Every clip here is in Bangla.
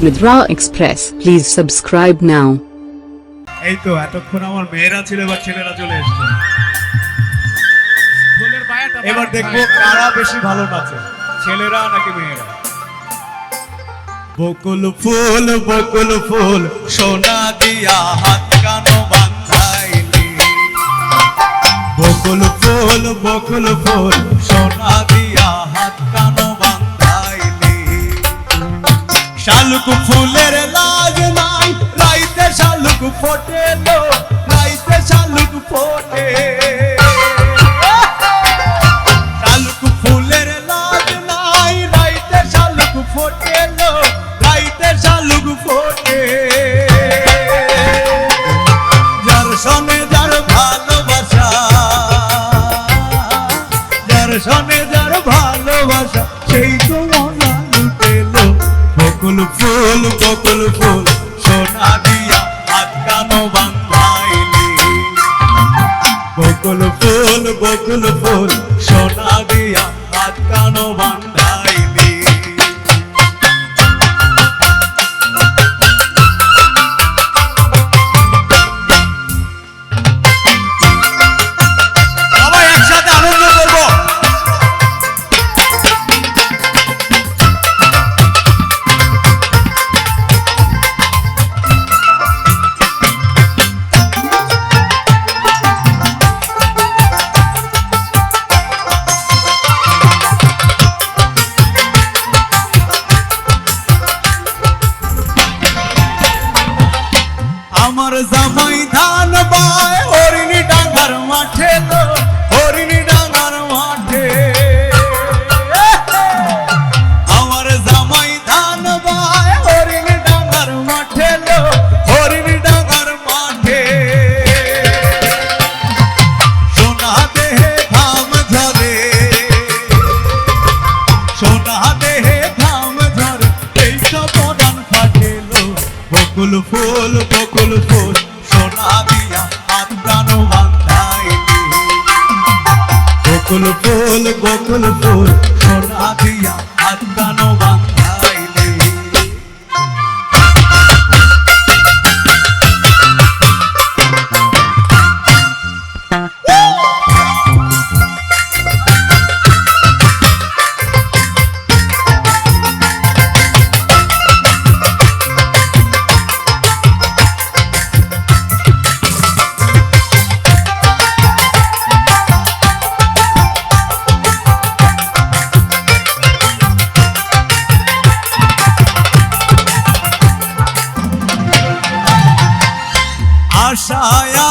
Raw Express. Please subscribe now. এই তো এতক্ষণ আমার মেয়েরা ছিল এবার ছেলেরা চলে এসছে এবার দেখব কারা বেশি ভালো নাচে ছেলেরা নাকি মেয়েরা বকুল ফুল বকুল ফুল সোনা দিয়া হাত কানো বান্ধাইলি বকুল ফুল বকুল ফুল সোনা দিয়া হাত কানো শালুক ফুলের লাজ নাই। রাইতে শালুক ফোটে লো রাইতে শালুক ফোটে। শালুক ফুলের লাজ নাই, রাইতে শালুক ফোটে লো রাইতে শালুক ফোটে। যার সনে যার ভালোবাসা, যার সনে ভালোবাসা ফুল বকুল ফুল, সোনা দিয়া আটকানো কানো বান্ধাইলি বকুল ফুল বকুল ফুল, সোনা দিয়া আটকানো কানো ফুল বকুল ফুল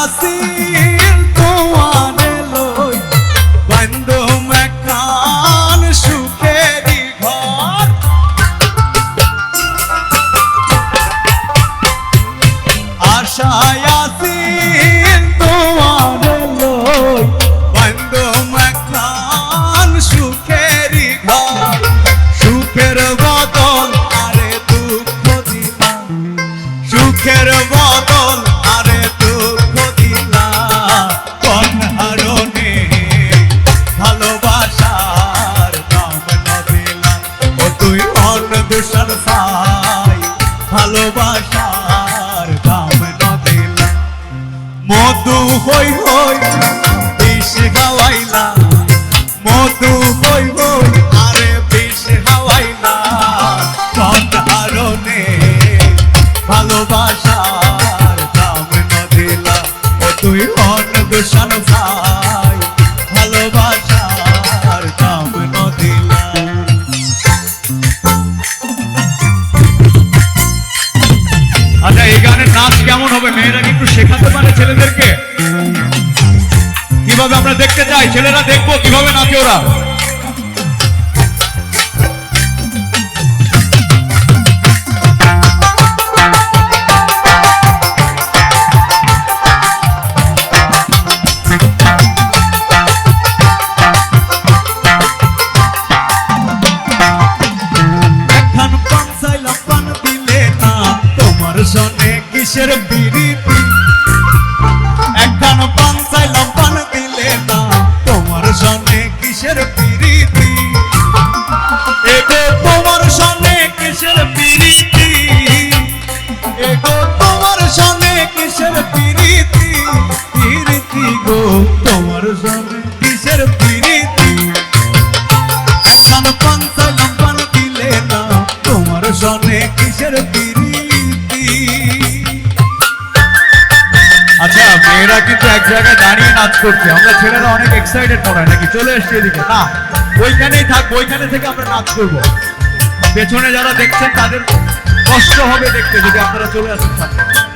আসিল তোমারে লই। বন্ধু মেকান সুখেরি ঘর। আশায় আসিল তোমারে লই। বন্ধু মেকান সুখেরি ঘর। সুখের বদল আরে দুঃখ দিলাম সুখের হই হই, বিষ খাওয়াইলা। মধু হই হই, আরে বিষ খাওয়াইলা। কোন হারণে ভালোবাসার দাম না দিলা। ও তুই অন্য দূষণ ভাই ভালোবাসার দাম না দিলা। আচ্ছা এই গানের নাচ কেমন হবে? মেয়েরা দেখতে চাই ছেলেরা দেখব কীভাবে নাচে ওরা। আচ্ছা মেয়েরা কিন্তু এক জায়গায় দাঁড়িয়ে নাচ করছে। আমরা ছেলেরা অনেক এক্সাইটেড মনে নাকি? চলে এসছি এদিকে। না, ওইখানেই থাক, ওইখানে থেকে আমরা নাচ করব। পেছনে যারা দেখছেন, তাদের কষ্ট হবে দেখতে যদি আপনারা চলে আসেন সাথে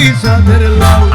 Isa del lado.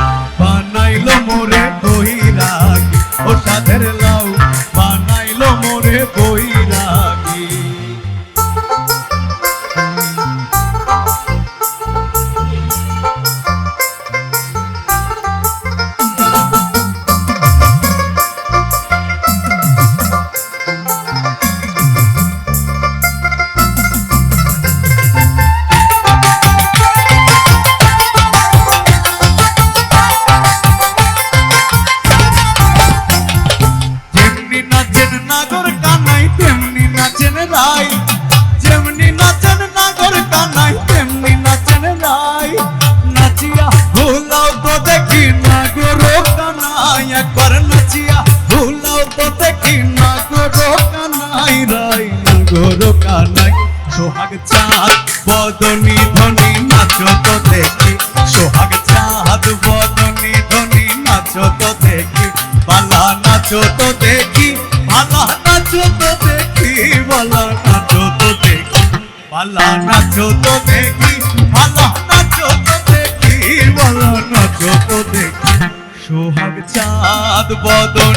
বদল